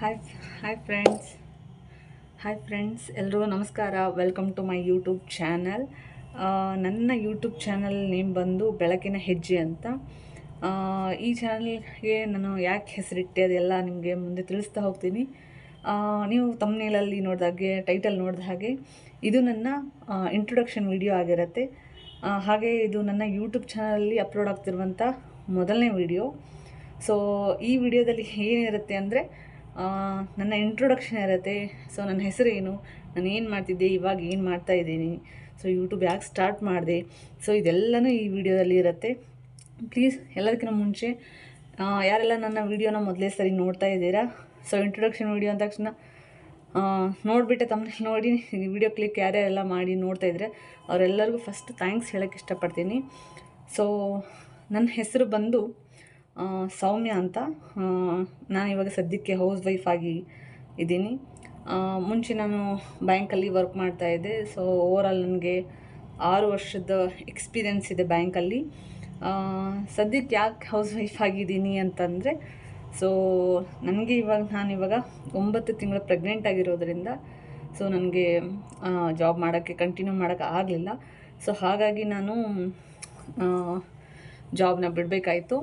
Hi hi friends hi friends ಎಲ್ರಿಗೂ ನಮಸ್ಕಾರ. Welcome to my YouTube channel ನನ್ನ YouTube channel name ಬಂದು ಬೆಳಕಿನ ಹೆಜ್ಜೆ ಅಂತ. ಈ ಚಾನಲ್ಗೆ ನಾನು ಯಾಕೆ ಹೆಸರಿಟ್ಟೆ ಅದೆಲ್ಲ ನಿಮಗೆ ಮುಂದೆ ತಿಳಿಸ್ತಾ ಹೋಗ್ತೀನಿ. ನೀವು ತಮ್ಮನೇಲಲ್ಲಿ ನೋಡಿದಾಗೆ ಟೈಟಲ್ ನೋಡಿದ ಹಾಗೆ, ಇದು ನನ್ನ ಇಂಟ್ರೊಡಕ್ಷನ್ ವಿಡಿಯೋ ಆಗಿರುತ್ತೆ. ಹಾಗೆ ಇದು ನನ್ನ ಯೂಟ್ಯೂಬ್ ಚಾನಲಲ್ಲಿ ಅಪ್ಲೋಡ್ ಆಗ್ತಿರುವಂಥ ಮೊದಲನೇ ವಿಡಿಯೋ ಸೊ ಈ ವಿಡಿಯೋದಲ್ಲಿ ಏನಿರುತ್ತೆ ಅಂದರೆ ನನ್ನ ಇಂಟ್ರೊಡಕ್ಷನ್ ಇರುತ್ತೆ. ಸೊ ನನ್ನ ಹೆಸರು ಏನು? ನಾನು ಏನು ಮಾಡ್ತಿದ್ದೆ? ಇವಾಗ ಏನು ಮಾಡ್ತಾ ಇದ್ದೀನಿ? ಸೊ ಯೂಟ್ಯೂಬ್ ಯಾಕೆ ಸ್ಟಾರ್ಟ್ ಮಾಡಿದೆ? ಸೊ ಇದೆಲ್ಲನೂ ಈ ವಿಡಿಯೋದಲ್ಲಿ ಇರುತ್ತೆ. ಪ್ಲೀಸ್ ಎಲ್ಲದಕ್ಕಿಂತ ಮುಂಚೆ ಯಾರೆಲ್ಲ ನನ್ನ ವೀಡಿಯೋನ ಮೊದಲೇ ಸರಿ ನೋಡ್ತಾ ಇದ್ದೀರಾ? ಸೊ ಇಂಟ್ರೊಡಕ್ಷನ್ ವಿಡಿಯೋ ಅಂದ ತಕ್ಷಣ ನೋಡಿಬಿಟ್ಟೆ ತಮ್ಮ ನೋಡಿ. ವಿಡಿಯೋ ಕ್ಲಿಕ್ ಯಾರ್ಯಾರೆಲ್ಲ ಮಾಡಿ ನೋಡ್ತಾ ಇದ್ದರೆ ಅವರೆಲ್ಲರಿಗೂ ಫಸ್ಟ್ ಥ್ಯಾಂಕ್ಸ್ ಹೇಳೋಕ್ಕೆ ಇಷ್ಟಪಡ್ತೀನಿ. ಸೊ ನನ್ನ ಹೆಸರು ಬಂದು ಸೌಮ್ಯ ಅಂತ. ನಾನು ಇವಾಗ ಸದ್ಯಕ್ಕೆ ಹೌಸ್ ವೈಫ್ ಆಗಿ ಇದ್ದೀನಿ. ಮುಂಚೆ ನಾನು ಬ್ಯಾಂಕಲ್ಲಿ ವರ್ಕ್ ಮಾಡ್ತಾ ಇದ್ದೆ. ಸೊ ಓವರಾಲ್ ನನಗೆ ಆರು ವರ್ಷದ ಎಕ್ಸ್ಪೀರಿಯನ್ಸ್ ಇದೆ ಬ್ಯಾಂಕಲ್ಲಿ ಸದ್ಯಕ್ಕೆ ಯಾಕೆ ಹೌಸ್ ವೈಫ್ ಆಗಿದ್ದೀನಿ ಅಂತಂದರೆ ಸೊ ನನಗೆ ಇವಾಗ ನಾನು ಇವಾಗ ಒಂಬತ್ತು ತಿಂಗಳು ಪ್ರೆಗ್ನೆಂಟ್ ಆಗಿರೋದ್ರಿಂದ ಸೊ ನನಗೆ ಜಾಬ್ ಮಾಡೋಕ್ಕೆ ಕಂಟಿನ್ಯೂ ಮಾಡೋಕ್ಕೆ ಆಗಲಿಲ್ಲ. ಸೊ ಹಾಗಾಗಿ ನಾನು ಜಾಬ್ನ ಬಿಡಬೇಕಾಯಿತು.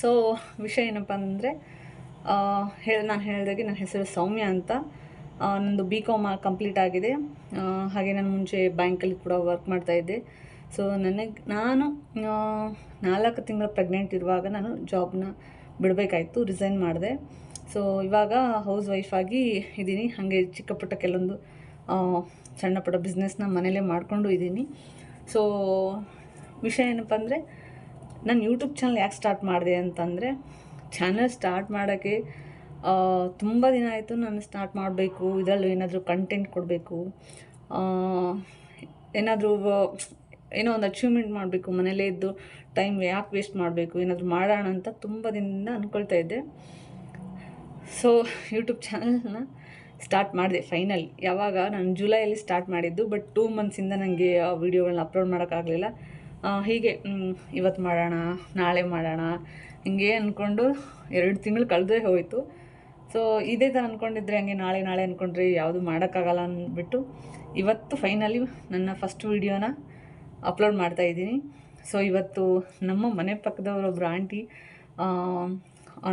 ಸೊ ವಿಷಯ ಏನಪ್ಪ ಅಂದರೆ ಹೇಳ, ನಾನು ಹೇಳಿದಾಗೆ ನನ್ನ ಹೆಸರು ಸೌಮ್ಯ ಅಂತ. ನಂದು ಬಿ ಕಾಮ್ ಕಂಪ್ಲೀಟ್ ಆಗಿದೆ. ಹಾಗೆ ನಾನು ಮುಂಚೆ ಬ್ಯಾಂಕಲ್ಲಿ ಕೂಡ ವರ್ಕ್ ಮಾಡ್ತಾಯಿದ್ದೆ ಸೊ ನನಗೆ, ನಾನು ನಾಲ್ಕು ತಿಂಗಳ ಪ್ರೆಗ್ನೆಂಟ್ ಇರುವಾಗ ನಾನು ಜಾಬ್ನ ಬಿಡಬೇಕಾಯ್ತು ರಿಸೈನ್ ಮಾಡಿದೆ. ಸೊ ಇವಾಗ ಹೌಸ್ ವೈಫ್ ಆಗಿ ಇದ್ದೀನಿ. ಹಾಗೆ ಚಿಕ್ಕ ಪುಟ್ಟ ಕೆಲವೊಂದು ಸಣ್ಣ ಪುಟ್ಟ ಬಿಸ್ನೆಸ್ನ ಮನೇಲೇ ಮಾಡಿಕೊಂಡು ಇದ್ದೀನಿ. ಸೊ ವಿಷಯ ಏನಪ್ಪ ಅಂದರೆ ನಾನು ಯೂಟ್ಯೂಬ್ ಚಾನಲ್ ಯಾಕೆ ಸ್ಟಾರ್ಟ್ ಮಾಡಿದೆ ಅಂತಂದರೆ ಚಾನಲ್ ಸ್ಟಾರ್ಟ್ ಮಾಡೋಕ್ಕೆ ತುಂಬ ದಿನ ಆಯಿತು ನಾನು ಸ್ಟಾರ್ಟ್ ಮಾಡಬೇಕು, ಇದರಲ್ಲೂ ಏನಾದರೂ ಕಂಟೆಂಟ್ ಕೊಡಬೇಕು. ಏನಾದರೂ, ಏನೋ ಒಂದು ಅಚೀವ್ಮೆಂಟ್ ಮಾಡಬೇಕು ಮನೇಲೇ ಇದ್ದು ಟೈಮ್ ಯಾಕೆ ವೇಸ್ಟ್ ಮಾಡಬೇಕು, ಏನಾದರೂ ಮಾಡೋಣ ಅಂತ ತುಂಬ ದಿನದಿಂದ ಅಂದ್ಕೊಳ್ತಾ ಇದ್ದೆ. ಸೊ ಯೂಟ್ಯೂಬ್ ಚಾನಲ್ನ ಸ್ಟಾರ್ಟ್ ಮಾಡಿದೆ ಫೈನಲ್ ಯಾವಾಗ? ನಾನು ಜುಲೈಯಲ್ಲಿ ಸ್ಟಾರ್ಟ್ ಮಾಡಿದ್ದು ಬಟ್ ಟೂ ಮಂತ್ಸಿಂದ ನನಗೆ ಆ ವಿಡಿಯೋಗಳನ್ನ ಅಪ್ಲೋಡ್ ಮಾಡೋಕ್ಕಾಗಲಿಲ್ಲ. ಹೀಗೆ ಇವತ್ತು ಮಾಡೋಣ, ನಾಳೆ ಮಾಡೋಣ, ಹಿಂಗೆ ಅಂದ್ಕೊಂಡು ಎರಡು ತಿಂಗಳು ಕಳೆದೇ ಹೋಯಿತು. ಸೊ ಇದೇ ಥರ ಅಂದ್ಕೊಂಡಿದ್ರೆ ಹಂಗೆ ನಾಳೆ ನಾಳೆ ಅಂದ್ಕೊಂಡ್ರೆ ಯಾವುದು ಮಾಡೋಕ್ಕಾಗಲ್ಲ ಅಂದ್ಬಿಟ್ಟು ಇವತ್ತು ಫೈನಲಿ ನನ್ನ ಫಸ್ಟ್ ವಿಡಿಯೋನ ಅಪ್ಲೋಡ್ ಮಾಡ್ತಾ ಇದ್ದೀನಿ. ಸೊ ಇವತ್ತು ನಮ್ಮ ಮನೆ ಪಕ್ಕದವರೊಬ್ಬರು ಆಂಟಿ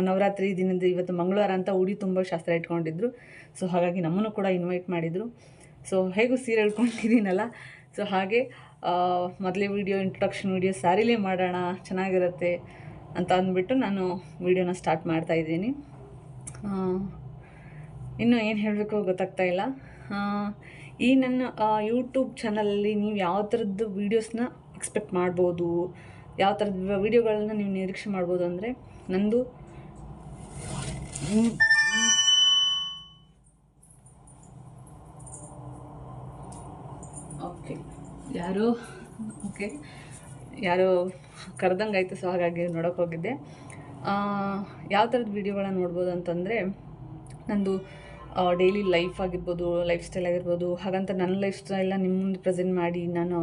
ನವರಾತ್ರಿ ದಿನದ ಇವತ್ತು ಮಂಗಳವಾರ ಅಂತ ಉಡಿ ತುಂಬ ಶಾಸ್ತ್ರ ಇಟ್ಕೊಂಡಿದ್ರು. ಸೊ ಹಾಗಾಗಿ ನಮ್ಮನ್ನು ಕೂಡ ಇನ್ವೈಟ್ ಮಾಡಿದರು. ಸೊ ಹೇಗೂ ಸೀರೆ ಹೇಳ್ಕೊಂಡಿದ್ದೀನಲ್ಲ ಸೊ ಹಾಗೆ ಮೊದಲೇ ವೀಡಿಯೋ ಇಂಟ್ರೊಡಕ್ಷನ್ ವೀಡಿಯೋ ಸ್ಯಾರಿಲೇ ಮಾಡೋಣ, ಚೆನ್ನಾಗಿರುತ್ತೆ ಅಂತ ಅಂದ್ಬಿಟ್ಟು ನಾನು ವೀಡಿಯೋನ ಸ್ಟಾರ್ಟ್ ಮಾಡ್ತಾ ಇದ್ದೀನಿ. ಇನ್ನೂ ಏನು ಹೇಳಬೇಕು ಗೊತ್ತಾಗ್ತಾ ಇಲ್ಲ. ಈ ನನ್ನ ಯೂಟ್ಯೂಬ್ ಚಾನಲಲ್ಲಿ ನೀವು ಯಾವ ಥರದ್ದು ವೀಡಿಯೋಸ್ನ ಎಕ್ಸ್ಪೆಕ್ಟ್ ಮಾಡ್ಬೋದು, ಯಾವ ಥರದ ವೀಡಿಯೋಗಳನ್ನ ನೀವು ನಿರೀಕ್ಷೆ ಮಾಡ್ಬೋದು ಅಂದರೆ ನಂದು ಓಕೆ ಯಾರೋ ಓಕೆ ಯಾರೋ ಕರೆದಂಗೆ ಆಯಿತು ಸೊ ಹಾಗಾಗಿ ನೋಡೋಕೆ ಹೋಗಿದ್ದೆ. ಯಾವ ಥರದ ವೀಡಿಯೋಗಳನ್ನ ನೋಡ್ಬೋದು ಅಂತಂದರೆ, ನಂದು ಡೈಲಿ ಲೈಫ್ ಆಗಿರ್ಬೋದು ಲೈಫ್ ಸ್ಟೈಲ್ ಆಗಿರ್ಬೋದು, ಹಾಗಂತ ನನ್ನ ಲೈಫ್ ಸ್ಟೈಲ್ನ ನಿಮ್ಮ ಮುಂದೆ ಪ್ರೆಸೆಂಟ್ ಮಾಡಿ ನಾನು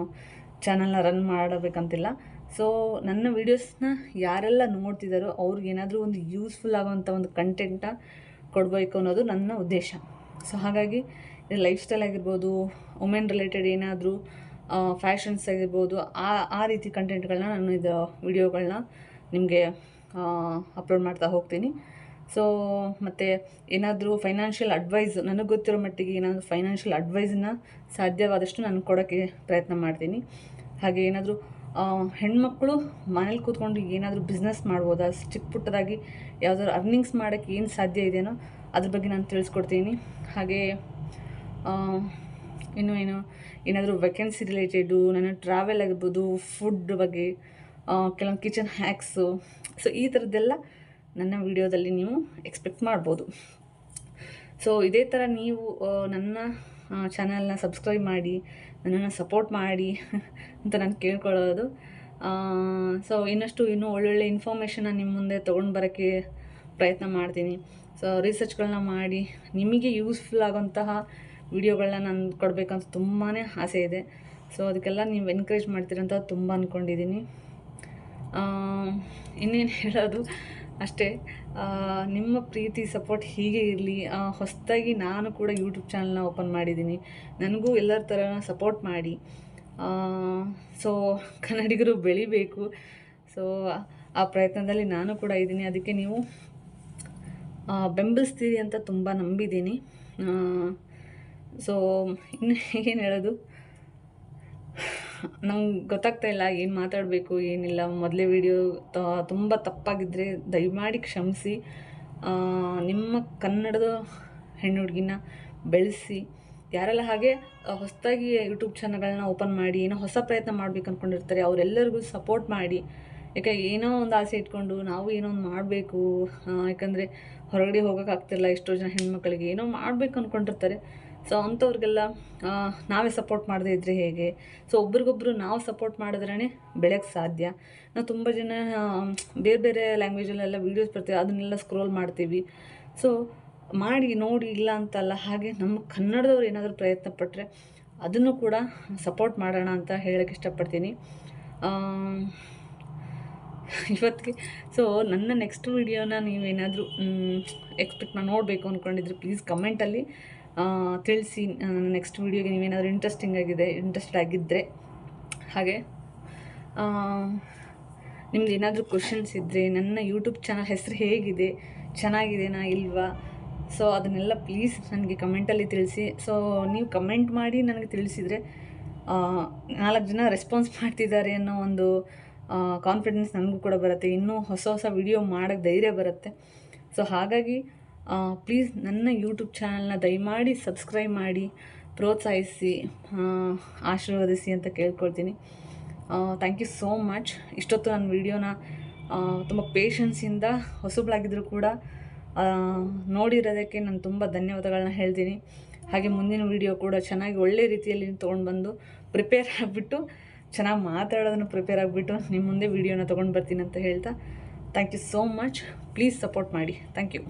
ಚಾನಲ್ನ ರನ್ ಮಾಡಬೇಕಂತಿಲ್ಲ. ಸೊ ನನ್ನ ವೀಡಿಯೋಸ್ನ ಯಾರೆಲ್ಲ ನೋಡ್ತಿದ್ದಾರೋ ಅವ್ರಿಗೆ ಏನಾದರೂ ಒಂದು ಯೂಸ್ಫುಲ್ ಆಗೋವಂಥ ಒಂದು ಕಂಟೆಂಟ ಕೊಡಬೇಕು ಅನ್ನೋದು ನನ್ನ ಉದ್ದೇಶ. ಸೊ ಹಾಗಾಗಿ ಲೈಫ್ ಸ್ಟೈಲ್ ಆಗಿರ್ಬೋದು ವುಮೆನ್ ರಿಲೇಟೆಡ್ ಏನಾದರೂ ಫ್ಯಾಷನ್ಸ್ ಆಗಿರ್ಬೋದು, ಆ ಆ ರೀತಿ ಕಂಟೆಂಟ್ಗಳನ್ನ ನಾನು ಇದು ವಿಡಿಯೋಗಳನ್ನ ನಿಮಗೆ ಅಪ್ಲೋಡ್ ಮಾಡ್ತಾ ಹೋಗ್ತೀನಿ. ಸೊ ಮತ್ತು ಏನಾದರೂ ಫೈನಾನ್ಷಿಯಲ್ ಅಡ್ವೈಸ್ ನನಗೆ ಗೊತ್ತಿರೋ ಮಟ್ಟಿಗೆ ಏನಾದರೂ ಫೈನಾನ್ಷಿಯಲ್ ಅಡ್ವೈಸನ್ನ ಸಾಧ್ಯವಾದಷ್ಟು ನಾನು ಕೊಡೋಕ್ಕೆ ಪ್ರಯತ್ನ ಮಾಡ್ತೀನಿ. ಹಾಗೆ ಏನಾದರೂ ಹೆಣ್ಮಕ್ಕಳು ಮನೇಲಿ ಕೂತ್ಕೊಂಡು ಏನಾದರೂ ಬಿಸ್ನೆಸ್ ಮಾಡ್ಬೋದಾ? ಚಿಕ್ಕ ಪುಟ್ಟದಾಗಿ ಯಾವುದಾದ್ರು ಅರ್ನಿಂಗ್ಸ್ ಮಾಡೋಕ್ಕೆ ಏನು ಸಾಧ್ಯ ಇದೆಯೋ ಅದ್ರ ಬಗ್ಗೆ ನಾನು ತಿಳಿಸ್ಕೊಡ್ತೀನಿ. ಹಾಗೆ ಇನ್ನು ಏನು ಏನಾದರೂ ವೆಕೆನ್ಸಿ ರಿಲೇಟೆಡು ನನ್ನ ಟ್ರಾವೆಲ್ ಆಗಿರ್ಬೋದು ಫುಡ್ ಬಗ್ಗೆ ಕೆಲವೊಂದು ಕಿಚನ್ ಹ್ಯಾಕ್ಸು ಸೊ ಈ ಥರದ್ದೆಲ್ಲ ನನ್ನ ವಿಡಿಯೋದಲ್ಲಿ ನೀವು ಎಕ್ಸ್ಪೆಕ್ಟ್ ಮಾಡ್ಬೋದು. ಸೊ ಇದೇ ಥರ ನೀವು ನನ್ನ ಚಾನಲ್ನ ಸಬ್ಸ್ಕ್ರೈಬ್ ಮಾಡಿ, ನನ್ನನ್ನು ಸಪೋರ್ಟ್ ಮಾಡಿ ಅಂತ ನಾನು ಕೇಳ್ಕೊಳ್ಳೋದು. ಸೊ ಇನ್ನಷ್ಟು ಇನ್ನೂ ಒಳ್ಳೊಳ್ಳೆ ಇನ್ಫಾರ್ಮೇಷನ್ನ ನಿಮ್ಮ ಮುಂದೆ ತೊಗೊಂಡು ಬರೋಕ್ಕೆ ಪ್ರಯತ್ನ ಮಾಡ್ತೀನಿ. ಸೊ ರಿಸರ್ಚ್ಗಳನ್ನ ಮಾಡಿ, ನಿಮಗೆ ಯೂಸ್ಫುಲ್ ಆಗೋಂತಹ ವಿಡಿಯೋಗಳನ್ನ ನಾನು ಕೊಡಬೇಕಂತ ತುಂಬಾ ಆಸೆ ಇದೆ. ಸೊ ಅದಕ್ಕೆಲ್ಲ ನೀವು ಎನ್ಕರೇಜ್ ಮಾಡ್ತೀರಂತ ತುಂಬ ಅಂದ್ಕೊಂಡಿದ್ದೀನಿ ಇನ್ನೇನು ಹೇಳೋದು? ಅಷ್ಟೇ. ನಿಮ್ಮ ಪ್ರೀತಿ ಸಪೋರ್ಟ್ ಹೀಗೆ ಇರಲಿ. ಹೊಸದಾಗಿ ನಾನು ಕೂಡ ಯೂಟ್ಯೂಬ್ ಚಾನಲ್ನ ಓಪನ್ ಮಾಡಿದ್ದೀನಿ ನನಗೂ ಎಲ್ಲರ ಥರ ಸಪೋರ್ಟ್ ಮಾಡಿ. ಸೊ ಕನ್ನಡಿಗರು ಬೆಳಿಬೇಕು. ಸೊ ಆ ಪ್ರಯತ್ನದಲ್ಲಿ ನಾನು ಕೂಡ ಇದ್ದೀನಿ ಅದಕ್ಕೆ ನೀವು ಬೆಂಬಲಿಸ್ತೀರಿ ಅಂತ ತುಂಬ ನಂಬಿದ್ದೀನಿ ಸೊ ಇನ್ನು ಏನು ಹೇಳೋದು? ನಂಗೆ ಗೊತ್ತಾಗ್ತಾ ಇಲ್ಲ, ಏನು ಮಾತಾಡಬೇಕು, ಏನಿಲ್ಲ. ಮೊದಲೇ ವಿಡಿಯೋ ತುಂಬ ತಪ್ಪಾಗಿದ್ದರೆ ದಯಮಾಡಿ ಕ್ಷಮಿಸಿ ನಿಮ್ಮ ಕನ್ನಡದ ಹೆಣ್ಣು ಹುಡುಗಿನ ಬೆಳೆಸಿ, ಯಾರೆಲ್ಲ ಹಾಗೆ ಹೊಸದಾಗಿ ಯೂಟ್ಯೂಬ್ ಚಾನಲ್ಗಳನ್ನ ಓಪನ್ ಮಾಡಿ, ಏನೋ ಹೊಸ ಪ್ರಯತ್ನ ಮಾಡ್ಬೇಕು ಅಂದ್ಕೊಂಡಿರ್ತಾರೆ ಅವರೆಲ್ಲರಿಗೂ ಸಪೋರ್ಟ್ ಮಾಡಿ. ಯಾಕೆ, ಏನೋ ಒಂದು ಆಸೆ ಇಟ್ಕೊಂಡು ನಾವು ಏನೋ ಒಂದು ಮಾಡಬೇಕು ಯಾಕಂದರೆ ಹೊರಗಡೆ ಹೋಗೋಕ್ಕಾಗ್ತಿಲ್ಲ ಎಷ್ಟೋ ಜನ ಹೆಣ್ಮಕ್ಳಿಗೆ. ಏನೋ ಮಾಡಬೇಕು ಅಂದ್ಕೊಂಡಿರ್ತಾರೆ ಸೊ ಅಂಥವ್ರಿಗೆಲ್ಲ ನಾವೇ ಸಪೋರ್ಟ್ ಮಾಡದೇ ಇದ್ದರೆ ಹೇಗೆ? ಸೊ ಒಬ್ರಿಗೊಬ್ರು ನಾವು ಸಪೋರ್ಟ್ ಮಾಡಿದ್ರೇ ಬೆಳೆಯೋಕ್ಕೆ ಸಾಧ್ಯ. ನಾವು ತುಂಬ ಜನ ಬೇರೆ ಬೇರೆ ಲ್ಯಾಂಗ್ವೇಜಲ್ಲೆಲ್ಲ ವೀಡಿಯೋಸ್ ಬರ್ತೀವಿ, ಅದನ್ನೆಲ್ಲ ಸ್ಕ್ರೋಲ್ ಮಾಡ್ತೀವಿ. ಸೊ ಮಾಡಿ, ನೋಡಿ, ಇಲ್ಲ ಅಂತಲ್ಲ, ಹಾಗೆ ನಮ್ಮ ಕನ್ನಡದವ್ರು ಏನಾದರೂ ಪ್ರಯತ್ನ ಪಟ್ಟರೆ ಅದನ್ನು ಕೂಡ ಸಪೋರ್ಟ್ ಮಾಡೋಣ ಅಂತ ಹೇಳೋಕ್ಕೆ ಇಷ್ಟಪಡ್ತೀನಿ. ಇವತ್ತಿಗೆ ಸೊ ನನ್ನ ನೆಕ್ಸ್ಟ್ ವಿಡಿಯೋನ ನೀವೇನಾದರೂ ಎಕ್ಸ್ಪೆಕ್ಟ್ ಮಾಡಿ ನೋಡಬೇಕು ಅಂದ್ಕೊಂಡಿದ್ರೆ ಪ್ಲೀಸ್ ಕಮೆಂಟಲ್ಲಿ ತಿಳಿಸಿ ನೆಕ್ಸ್ಟ್ ವೀಡಿಯೋಗೆ ನೀವೇನಾದರೂ ಇಂಟ್ರೆಸ್ಟಿಂಗ್ ಆಗಿದೆ ಇಂಟ್ರೆಸ್ಟ್ ಆಗಿದ್ದರೆ ಹಾಗೆ ನಿಮ್ದು ಏನಾದರೂ ಕ್ವಶನ್ಸ್ ಇದ್ದರೆ ನನ್ನ ಯೂಟ್ಯೂಬ್ ಚಾನಲ್ ಹೆಸರು ಹೇಗಿದೆ ಚೆನ್ನಾಗಿದೆನಾ ಇಲ್ವಾ? ಸೊ ಅದನ್ನೆಲ್ಲ ಪ್ಲೀಸ್ ನನಗೆ ಕಮೆಂಟಲ್ಲಿ ತಿಳಿಸಿ. ಸೊ ನೀವು ಕಮೆಂಟ್ ಮಾಡಿ ನನಗೆ ತಿಳಿಸಿದರೆ ನಾಲ್ಕು ಜನ ರೆಸ್ಪಾನ್ಸ್ ಮಾಡ್ತಿದ್ದಾರೆ ಅನ್ನೋ ಒಂದು ಕಾನ್ಫಿಡೆನ್ಸ್ ನನಗೂ ಕೂಡ ಬರುತ್ತೆ. ಇನ್ನೂ ಹೊಸ ಹೊಸ ವಿಡಿಯೋ ಮಾಡೋಕ್ಕೆ ಧೈರ್ಯ ಬರುತ್ತೆ. ಸೊ ಹಾಗಾಗಿ ಪ್ಲೀಸ್ ನನ್ನ ಯೂಟ್ಯೂಬ್ ಚಾನಲ್ನ ದಯಮಾಡಿ ಸಬ್ಸ್ಕ್ರೈಬ್ ಮಾಡಿ, ಪ್ರೋತ್ಸಾಹಿಸಿ ಆಶೀರ್ವದಿಸಿ ಅಂತ ಕೇಳ್ಕೊಳ್ತೀನಿ. ಥ್ಯಾಂಕ್ ಯು ಸೋ ಮಚ್ ಇಷ್ಟೊತ್ತು ನನ್ನ ವಿಡಿಯೋನ ತುಂಬ ಪೇಷನ್ಸಿಂದ ಹೊಸಬ್ಳಾಗಿದ್ದರೂ ಕೂಡ ನೋಡಿರೋದಕ್ಕೆ ನಾನು ತುಂಬ ಧನ್ಯವಾದಗಳನ್ನ ಹೇಳ್ತೀನಿ. ಹಾಗೆ ಮುಂದಿನ ವೀಡಿಯೋ ಕೂಡ ಚೆನ್ನಾಗಿ ಒಳ್ಳೆ ರೀತಿಯಲ್ಲಿ ತೊಗೊಂಡು ಬಂದು ಪ್ರಿಪೇರ್ ಆಗಿಬಿಟ್ಟು, ಚೆನ್ನಾಗಿ ಮಾತಾಡೋದನ್ನು ಪ್ರಿಪೇರ್ ಆಗಿಬಿಟ್ಟು ನಿಮ್ಮ ಮುಂದೆ ವೀಡಿಯೋನ ತೊಗೊಂಡು ಬರ್ತೀನಿ ಅಂತ ಹೇಳ್ತಾ thank you so much please support ಮಾಡಿ. Thank you